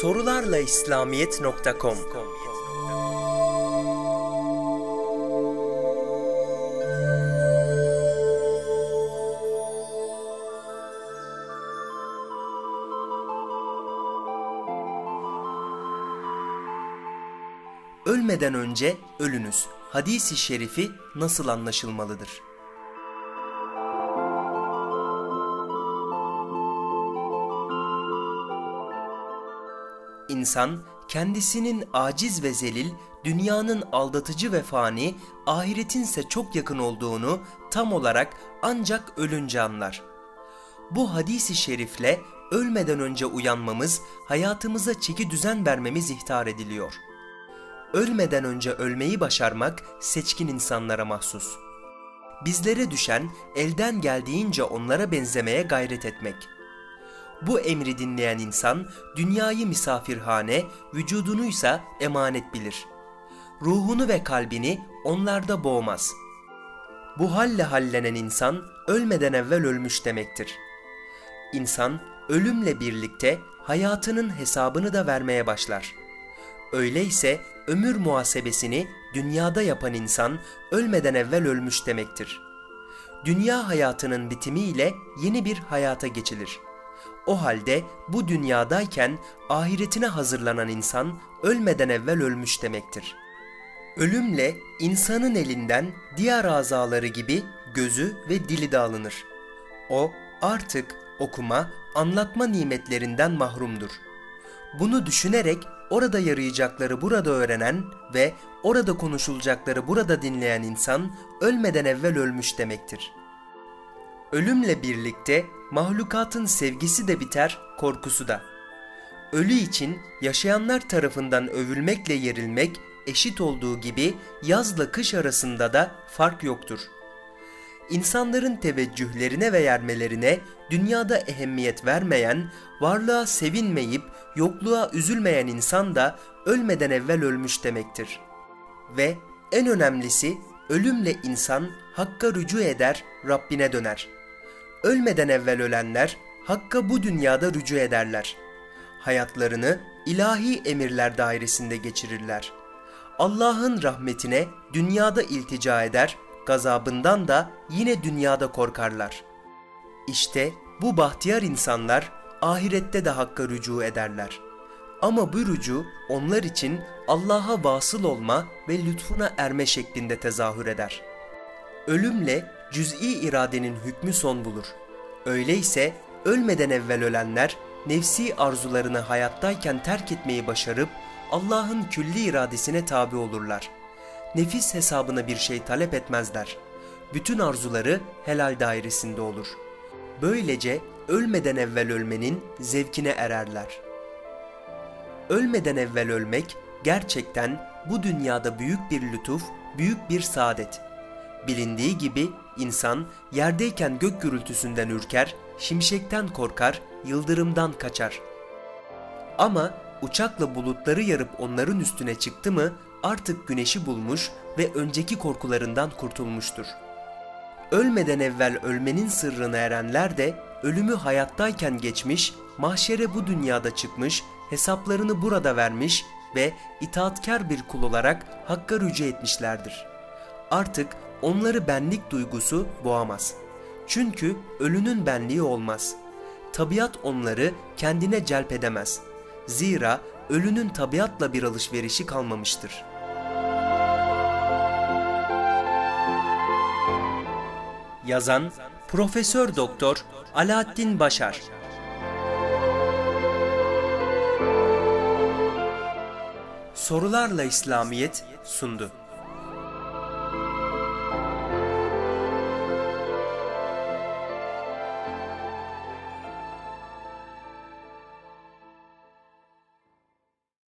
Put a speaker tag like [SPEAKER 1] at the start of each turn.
[SPEAKER 1] Sorularla İslamiyet.com Ölmeden önce ölünüz. Hadisi şerifi nasıl anlaşılmalıdır? İnsan kendisinin aciz ve zelil, dünyanın aldatıcı ve fani, ahiretinse çok yakın olduğunu tam olarak ancak ölünce anlar. Bu hadisi şerifle ölmeden önce uyanmamız, hayatımıza çeki düzen vermemiz ihtar ediliyor. Ölmeden önce ölmeyi başarmak seçkin insanlara mahsus. Bizlere düşen elden geldiğince onlara benzemeye gayret etmek.'' Bu emri dinleyen insan dünyayı misafirhane, vücudunuysa emanet bilir. Ruhunu ve kalbini onlarda boğmaz. Bu halle hallenen insan ölmeden evvel ölmüş demektir. İnsan ölümle birlikte hayatının hesabını da vermeye başlar. Öyleyse ömür muhasebesini dünyada yapan insan ölmeden evvel ölmüş demektir. Dünya hayatının bitimiyle yeni bir hayata geçilir.'' O halde bu dünyadayken ahiretine hazırlanan insan ölmeden evvel ölmüş demektir. Ölümle insanın elinden diğer azaları gibi gözü ve dili de alınır. O artık okuma, anlatma nimetlerinden mahrumdur. Bunu düşünerek orada yarayacakları burada öğrenen ve orada konuşulacakları burada dinleyen insan ölmeden evvel ölmüş demektir.'' Ölümle birlikte mahlukatın sevgisi de biter, korkusu da. Ölü için yaşayanlar tarafından övülmekle yerilmek eşit olduğu gibi yazla kış arasında da fark yoktur. İnsanların teveccühlerine ve yermelerine dünyada ehemmiyet vermeyen, varlığa sevinmeyip yokluğa üzülmeyen insan da ölmeden evvel ölmüş demektir. Ve en önemlisi ölümle insan hakka rücu eder, Rabbine döner.'' Ölmeden evvel ölenler Hakk'a bu dünyada rücu ederler. Hayatlarını ilahi emirler dairesinde geçirirler. Allah'ın rahmetine dünyada iltica eder, gazabından da yine dünyada korkarlar. İşte bu bahtiyar insanlar ahirette de Hakk'a rücu ederler. Ama bu rücu onlar için Allah'a vasıl olma ve lütfuna erme şeklinde tezahür eder. Ölümle cüz'i iradenin hükmü son bulur. Öyleyse ölmeden evvel ölenler nefsi arzularını hayattayken terk etmeyi başarıp Allah'ın külli iradesine tabi olurlar. Nefis hesabına bir şey talep etmezler. Bütün arzuları helal dairesinde olur. Böylece ölmeden evvel ölmenin zevkine ererler. Ölmeden evvel ölmek gerçekten bu dünyada büyük bir lütuf, büyük bir saadet. Bilindiği gibi insan yerdeyken gök gürültüsünden ürker, şimşekten korkar, yıldırımdan kaçar. Ama uçakla bulutları yarıp onların üstüne çıktı mı artık güneşi bulmuş ve önceki korkularından kurtulmuştur. Ölmeden evvel ölmenin sırrına erenler de ölümü hayattayken geçmiş, mahşere bu dünyada çıkmış, hesaplarını burada vermiş ve itaatkar bir kul olarak hakka rücu etmişlerdir. Artık onları benlik duygusu boğamaz. Çünkü ölünün benliği olmaz. Tabiat onları kendine celp edemez. Zira ölünün tabiatla bir alışverişi kalmamıştır. Yazan Profesör Doktor Alaaddin Başar Sorularla İslamiyet sundu.